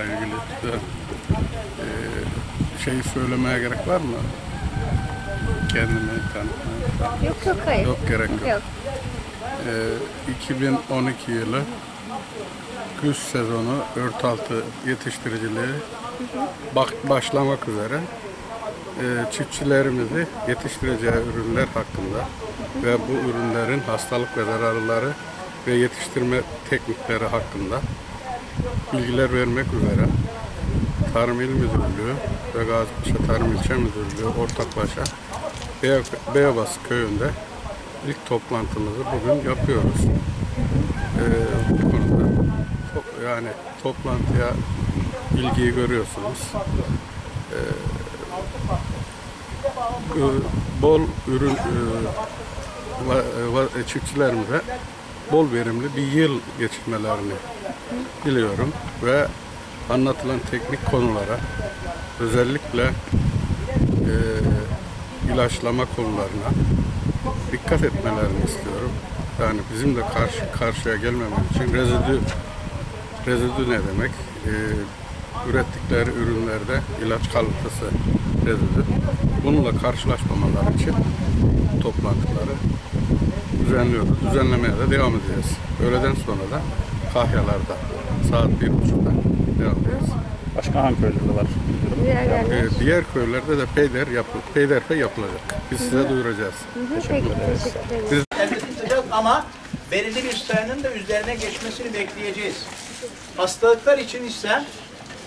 konuyla ilgili e, şey söylemeye gerek var mı? Kendimi tanıtmaya. Yok yok hayır. Yok gerek yok. yok. E, 2012 yılı güz sezonu örtaltı yetiştiriciliği bak, başlamak üzere e, çiftçilerimizi yetiştireceği ürünler hakkında ve bu ürünlerin hastalık ve zararları ve yetiştirme teknikleri hakkında bilgiler vermek üzere Tarım İl Müdürlüğü ve Gazipaşa Tarım İlçe Müdürlüğü ortaklaşa Bey- Beyabas köyünde ilk toplantımızı bugün yapıyoruz. Ee, bu konuda to- yani toplantıya ilgiyi görüyorsunuz. Ee, e, bol ürün e, va- çiftçilerimize bol verimli bir yıl geçirmelerini diliyorum ve anlatılan teknik konulara özellikle e, ilaçlama konularına dikkat etmelerini istiyorum. Yani bizim de karşı karşıya gelmemek için rezidü rezidü ne demek? E, ürettikleri ürünlerde ilaç kalıntısı rezidü. Bununla karşılaşmamaları için toplantıları düzenliyoruz. Düzenlemeye de devam edeceğiz. Öğleden sonra da Kahyalar'da saat bir buçukta devam edeceğiz. Başka hangi köylerde var? Diğer. Ee, diğer köylerde de peyder, yapı, peyderpey yapılacak. Biz size duyuracağız. Hı hı, Peki teşekkür elde tutacağız ama belirli bir sayının da üzerine geçmesini bekleyeceğiz. Hastalıklar için ise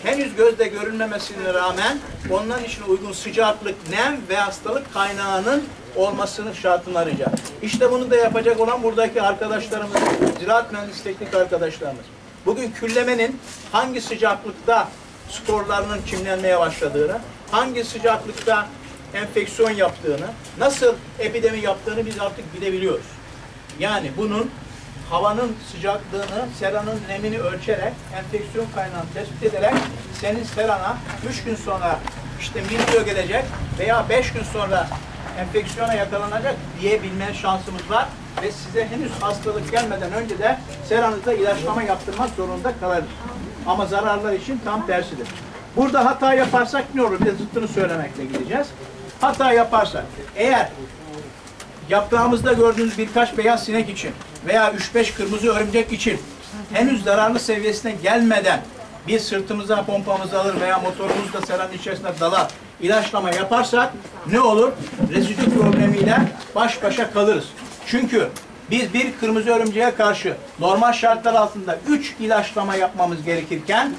henüz gözle görünmemesine rağmen onların için uygun sıcaklık, nem ve hastalık kaynağının olmasını şartını arayacağız. İşte bunu da yapacak olan buradaki arkadaşlarımız, ziraat mühendis teknik arkadaşlarımız. Bugün küllemenin hangi sıcaklıkta sporlarının çimlenmeye başladığını, hangi sıcaklıkta enfeksiyon yaptığını, nasıl epidemi yaptığını biz artık bilebiliyoruz. Yani bunun havanın sıcaklığını, seranın nemini ölçerek, enfeksiyon kaynağını tespit ederek senin serana 3 gün sonra işte mildiyo gelecek veya 5 gün sonra enfeksiyona yakalanacak diyebilme şansımız var ve size henüz hastalık gelmeden önce de seranızda ilaçlama yaptırmak zorunda kalırız. Ama zararlar için tam tersidir. Burada hata yaparsak ne olur? Bir zıttını söylemekle gideceğiz. Hata yaparsak, eğer yaprağımızda gördüğünüz birkaç beyaz sinek için veya 3-5 kırmızı örümcek için henüz zararlı seviyesine gelmeden bir sırtımıza pompamızı alır veya motorumuzla seranın içerisinde dalar ilaçlama yaparsak ne olur? Rezidü problemiyle baş başa kalırız. Çünkü biz bir kırmızı örümceğe karşı normal şartlar altında 3 ilaçlama yapmamız gerekirken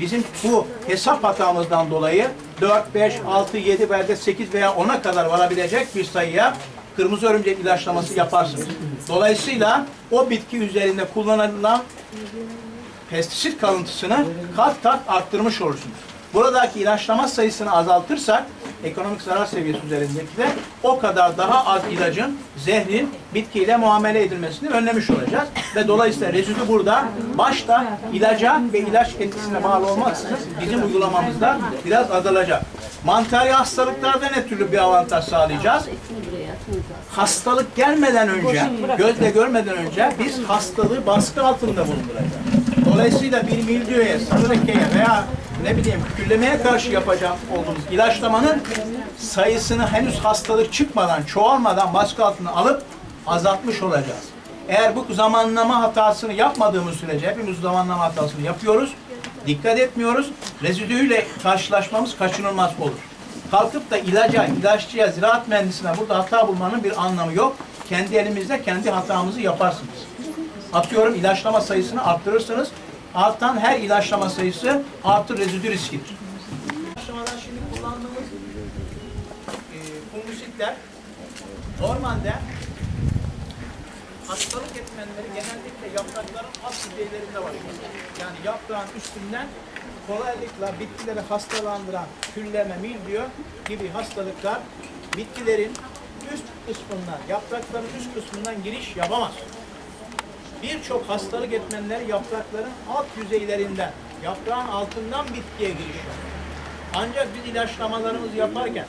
bizim bu hesap hatamızdan dolayı 4, 5, 6, 7 belki 8 veya 10'a kadar varabilecek bir sayıya kırmızı örümcek ilaçlaması yaparsınız. Dolayısıyla o bitki üzerinde kullanılan pestisit kalıntısını kat kat arttırmış olursunuz. Buradaki ilaçlama sayısını azaltırsak ekonomik zarar seviyesi üzerindeki de o kadar daha az ilacın, zehrin bitkiyle muamele edilmesini önlemiş olacağız. Ve dolayısıyla rezidü burada başta ilaca ve ilaç etkisine bağlı olmaksızın bizim uygulamamızda biraz azalacak. Mantari hastalıklarda ne türlü bir avantaj sağlayacağız? Hastalık gelmeden önce, gözle görmeden önce biz hastalığı baskı altında bulunduracağız. Dolayısıyla bir mildiyoya, sarı lekeye veya ne bileyim küllemeye karşı yapacak olduğumuz ilaçlamanın sayısını henüz hastalık çıkmadan, çoğalmadan baskı altına alıp azaltmış olacağız. Eğer bu zamanlama hatasını yapmadığımız sürece hepimiz zamanlama hatasını yapıyoruz. Dikkat etmiyoruz. Rezidüyle karşılaşmamız kaçınılmaz olur. Kalkıp da ilaca, ilaççıya, ziraat mühendisine burada hata bulmanın bir anlamı yok. Kendi elimizde kendi hatamızı yaparsınız. Atıyorum ilaçlama sayısını arttırırsınız. Artan her ilaçlama sayısı artı rezidü riskidir. İlaçlamadan şimdi kullandığımız e, fungusitler normalde hastalık etmenleri genellikle yaprakların alt yüzeylerinde başlıyor. Yani yaprağın üstünden kolaylıkla bitkileri hastalandıran külleme, mildiyo gibi hastalıklar bitkilerin üst kısmından, yaprakların üst kısmından giriş yapamaz. Birçok hastalık etmenleri yaprakların alt yüzeylerinden, yaprağın altından bitkiye giriş yapar. Ancak biz ilaçlamalarımızı yaparken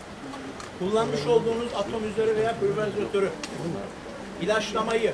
kullanmış olduğunuz atom üzeri veya pulverizatörü ilaçlamayı